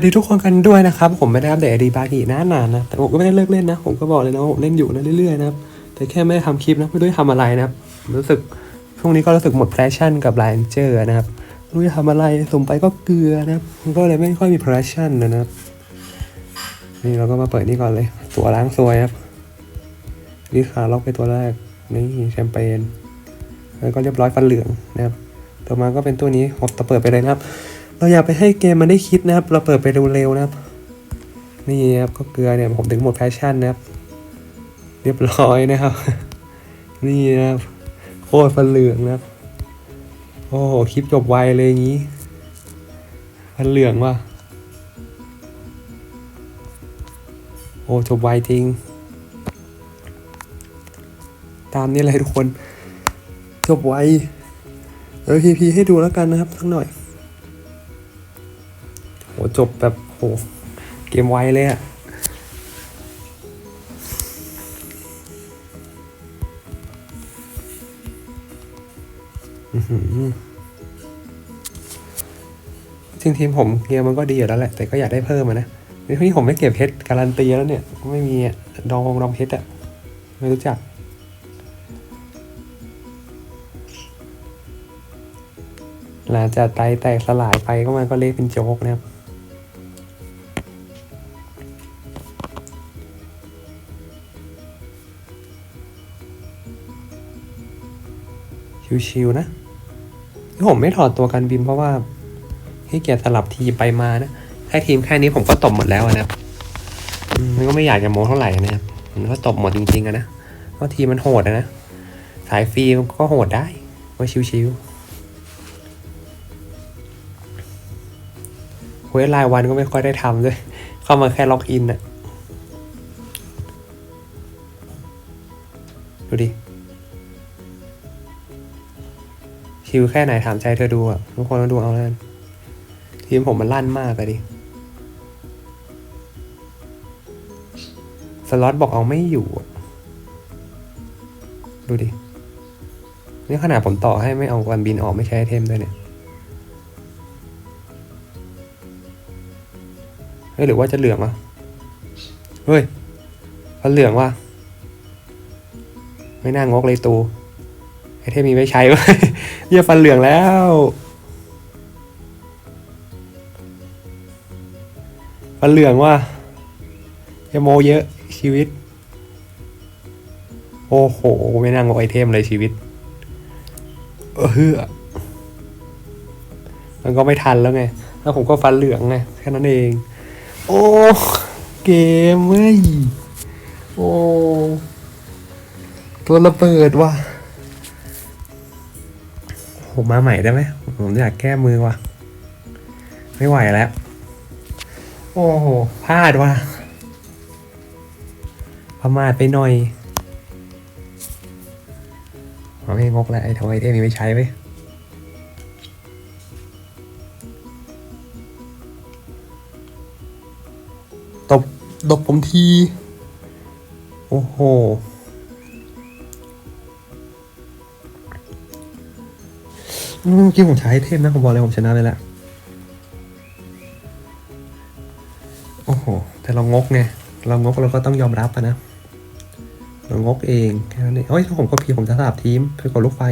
สวัสดีทุกคนกันด้วยนะครับ ผมไม่ได้อัปเดตไอดีบากีนานๆนะแต่ผมก็ไม่ได้เลิกเล่นนะ ผมก็บอกเลยนะผมเล่นอยู่นะเรื่อยๆนะครับแต่แค่ไม่ได้ทำคลิปนะไม่รู้จะทำอะไรนะครับรู้สึกช่วงนี้ก็รู้สึกหมดแพชชั่นกับไลน์เจอร์นะครับไม่รู้จะทำอะไรสมไปก็เกลือนะครับมันก็เลยไม่ค่อยมีแพชชั่นนะครับนี่เราก็มาเปิดนี่ก่อนเลย ตัวล้างซวยครับลิคาล็อกไปตัวแรกนี่แชมเปญแล้วก็เรียบร้อยฟันเหลืองนะครับต่อมาก็เป็นตัวนี้หดต่อเปิดไปเลยนะครับ เราอยากไปให้เกมมันได้คิดนะครับ เราเปิดไปเร็วๆนะครับ นี่ครับก็เกลือเนี่ยผมถึงหมดแพชชั่นนะครับ เรียบร้อยนะครับ นี่นะครับโคตรฟันเหลืองนะครับ โอ้โหคลิปจบไวเลยอย่างนี้ฟันเหลืองว่ะโอ้จบไวจริง ตามนี้เลยทุกคน จบไวเดี๋ยวพีพีให้ดูแล้วกันนะครับสักหน่อย จบแบบโหเกมไวเลยอะจริงทีมผมเกมมันก็ดีอยู่แล้วแหละ แต่ก็อยากได้เพิ่มอะนะนี่ผมไม่เก็บเพชรการันตีแล้วเนี่ย ไม่มีดองดองเพชรอะไม่รู้จักหลังจากไตแตกสลายไปก็มันก็เละเป็นโจ๊กนะครับ ชิวๆนะที่ผมไม่ถอดตัวกันบินเพราะว่าให้เกียรติสลับทีมไปมานะแค่ทีมแค่นี้ผมก็ตบหมดแล้วนะครับมันก็ไม่อยากจะโม้เท่าไหร่นะครับมันก็ตบหมดจริงๆอะนะเพราะทีมมันโหดนะสายฟรีมันก็โหดได้ว่าชิวๆเวลารายวันก็ไม่ค่อยได้ทำด้วย เข้ามาแค่ล็อกอินอะดูดิ ชิวแค่ไหนถามใจเธอดูอะทุกคนต้องดูเอาแล้วทีมผมมันลั่นมากอะดิสล็อตบอกเอาไม่อยู่ ดูดิ นี่ขนาดผมต่อให้ไม่เอาวันบินออกไม่ใช้ไอเทมด้วยเนี่ยเฮ้ยหรือว่าจะเหลืองวะเฮ้ยฟันเหลืองวะไม่น่างกเลยตู เทมมีไว้ใช้วะเยี่ยฟันเหลืองแล้ว ฟันเหลืองว่ะยโมเยอะชีวิต โอ้โห ไม่นั่งกไอเทมเลยชีวิต เออเฮือมันก็ไม่ทันแล้วไง แล้วผมก็ฟันเหลืองไงแค่นั้นเอง โอ้เกมเว้ยโอ้ตัวระเบิดว่ะ ผมมาใหม่ได้ไหมผมอยากแก้มือว่ะ ไม่ไหวแล้ว โอ้โหพลาดว่ะประมาทไปหน่อยเอาไม่งกแล้วไอ้ทอยเทมีไม่ใช้ไว้ยตบตบผมที โอ้โห เมื่อกี้ผมใช้เทมนะผมบอกเลยผมชนะเลยแหละ โอ้โห แต่เรางกไง เรางกเราก็ต้องยอมรับนะ เรางกเองแค่นั้นเองเฮ้ยถ้าผมก็พีผมจะสลับทีมไปกดลูกไฟ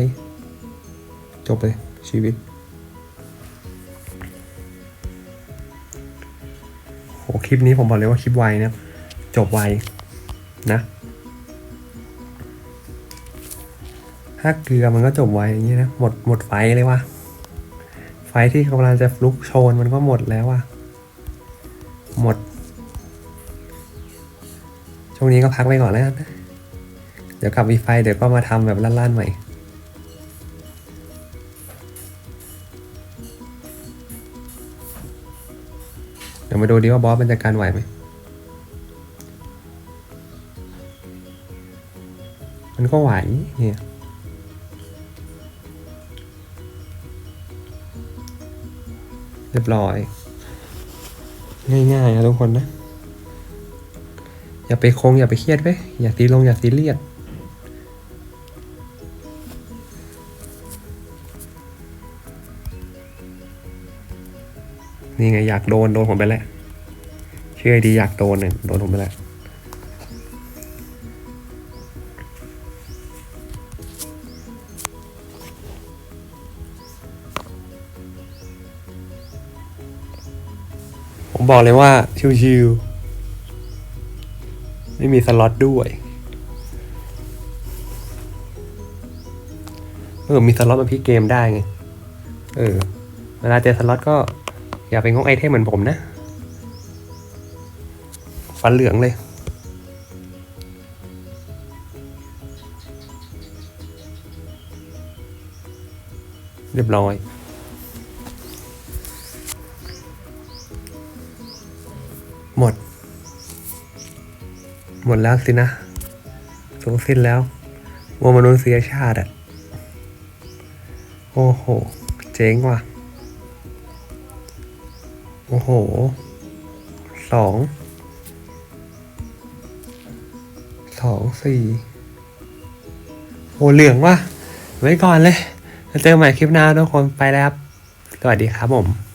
จบเลย ชีวิต โหคลิปนี้ผมบอกเลยว่าคลิปไวนะ จบไวนะ ถ้าเกลือมันก็จบไวอย่างนี้นะหมดหมดไฟเลยว่ะไฟที่กำลังจะฟลุกโชนมันก็หมดแล้วว่ะหมด ช่วงนี้ก็พักไปก่อนแล้วกันะเดี๋ยวกลับมีไฟเดี๋ยวก็มาทำแบบลั่นๆใหม่เดี๋ยวมาดูดิว่าบอสมันจะการไหวไหมมันก็ไหวเนี่ย เรียบร้อย ง่ายๆนะทุกคนนะ อย่าไปคงอย่าไปเครียดไปอย่าตีลงอย่าซีเลียดนี่ไงอยากโดนโดนผมไปแล้ว เชื่อดีอยากโดนเนี่ยโดนผมไปแล้ว บอกเลยว่า ชิวๆไม่มีสล็อตด้วยเออ มีสล็อตมาพลิเกมได้ไง เออ เวลาเจอสล็อตก็ อย่าไปงกไอเทมเหมือนผมนะ ฟันเหลืองเลย เรียบร้อย หมดแล้วสินะสูงสิ้นแล้วมวลมนุษยชาติอะโอ้โห เจ๋งว่ะ โอ้โห สอง สองสี่โอ้เหลืองว่ะ ไว้ก่อนเลย แล้วเจอกันใหม่คลิปหน้าทุกคน ไปแล้วครับ สวัสดีครับผม